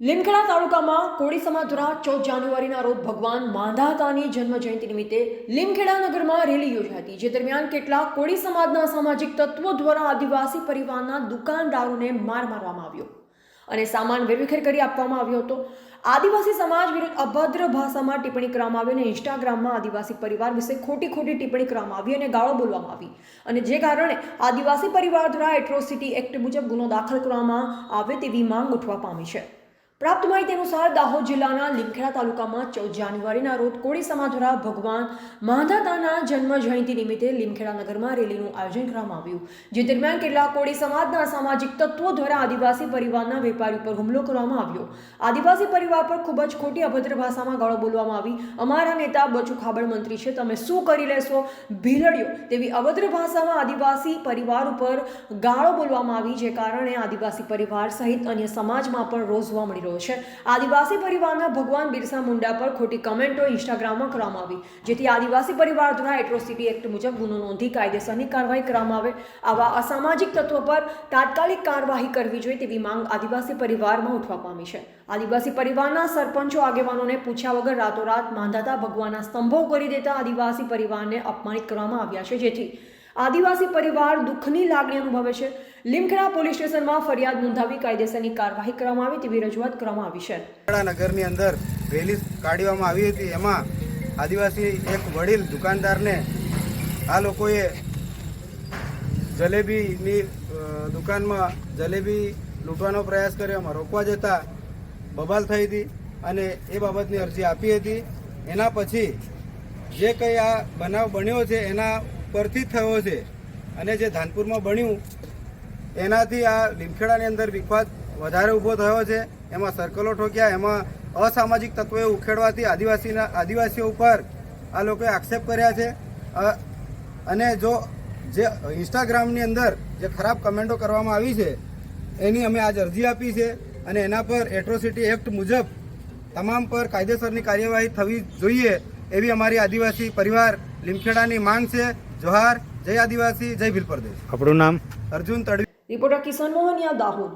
લીમખેડા તાલુકામાં કોળી સમાજ દ્વારા ચૌદ જાન્યુઆરીના રોજ ભગવાન માંધાતાની જન્મ જયંતિ નિમિત્તે લીમખેડા નગરમાં રેલી યોજાઈ હતી, જે દરમિયાન કેટલાક કોળી સમાજના સામાજિક તત્વો દ્વારા આદિવાસી પરિવારના દુકાનદારોને માર મારવામાં આવ્યો અને સામાન વેરવિખેર કરી આપવામાં આવ્યો હતો. આદિવાસી સમાજ વિરુદ્ધ અભદ્ર ભાષામાં ટિપ્પણી કરવામાં આવી અને ઇન્સ્ટાગ્રામમાં આદિવાસી પરિવાર વિશે ખોટી ખોટી ટિપ્પણી કરવામાં આવી અને ગાળો બોલવામાં આવી અને જે કારણે આદિવાસી પરિવાર દ્વારા એટ્રોસિટી એક્ટ મુજબ ગુનો દાખલ કરવામાં આવે તેવી માંગ ઉઠવા પામી છે. પ્રાપ્ત માહિતી અનુસાર દાહોદ જિલ્લાના લીમખેડા તાલુકામાં ચૌદ જાન્યુઆરીના રોજ કોળી સમાજ દ્વારા ભગવાન માંધાતાના જન્મ જયંતિ નિમિત્તે લીમખેડા નગરમાં રેલીનું આયોજન કરવામાં આવ્યું. જે દરમિયાન કેટલાક કોળી સમાજના સામાજિક તત્વો દ્વારા આદિવાસી પરિવારના વેપારી ઉપર હુમલો કરવામાં આવ્યો. આદિવાસી પરિવાર પર ખૂબ જ ખોટી અભદ્ર ભાષામાં ગાળો બોલવામાં આવી. અમારા નેતા બચુ ખાબડ મંત્રી છે, તમે શું કરી લેશો? ભીલડ્યો તેવી અભદ્ર ભાષામાં આદિવાસી પરિવાર ઉપર ગાળો બોલવામાં આવી, જે કારણે આદિવાસી પરિવાર સહિત અન્ય સમાજમાં પણ રોજવા જોવા મળી રહ્યો છે. આદિવાસી પરિવારના ભગવાન બિરસા મુંડા પર ખોટી કમેન્ટો ઇન્સ્ટાગ્રામમાં કરવામાં આવી. જેથી આદિવાસી પરિવાર દ્વારા એટ્રોસિટી એક્ટ મુજબ ગુનો નોંધી કાયદેસરની કાર્યવાહી કરવામાં આવે. આવા અસામાજિક તત્વો પર તાત્કાલિક કાર્યવાહી કરવી જોઈએ તેવી માંગ આદિવાસી પરિવારમાં ઉઠવા પામી છે. આદિવાસી પરિવારના સરપંચો, આગેવાનોને પૂછ્યા વગર રાતોરાત માંધાતા ભગવાનના સ્તંભો કરી દેતા આદિવાસી પરિવારને અપમાનિત કરવામાં આવ્યા છે. જેથી આદિવાસી પરિવાર દુઃખની લાગણી અનુભવે છે. લીમખેડા પોલીસ સ્ટેશનમાં ફરિયાદ નોંધાવી કાયદેસરની કાર્યવાહી કરવામાં આવી તેવી રજૂઆત કરવામાં આવી છે. નગરની અંદર રેલી કાઢવામાં આવી હતી. એમાં આદિવાસી એક વડીલ દુકાનદારને આ લોકોએ જલેબીની દુકાનમાં જલેબી લૂંટવાનો પ્રયાસ કર્યો. એમાં રોકવા જતાં બબાલ થઈ હતી અને એ બાબતની અરજી આપી હતી. એના પછી જે કંઈ આ બનાવ બન્યો છે, એના પરથી થયો છે અને જે ધાનપુરમાં બન્યું, એનાથી આ લીમખેડાની અંદર વિખવાદ વધારે ઊભો થયો છે. એમાં સર્કલો ઠોક્યા, એમાં અસામાજિક તત્વોએ ઉખેડવાથી આદિવાસીના, આદિવાસીઓ ઉપર આ લોકોએ આક્ષેપ કર્યા છે. અને જો જે ઇન્સ્ટાગ્રામની અંદર જે ખરાબ કમેન્ટો કરવામાં આવી છે, એની અમે આજ અરજી આપી છે અને એના પર એટ્રોસિટી એક્ટ મુજબ તમામ પર કાયદેસરની કાર્યવાહી થવી જોઈએ એવી અમારી આદિવાસી પરિવાર લીમખેડાની માંગ છે. જોહાર જય આદિવાસી જય ભીલ પ્રદેશ આપણું નામ? અર્જુન તડવી. રિપોર્ટર કિશન મોહનિયા દાહોદ.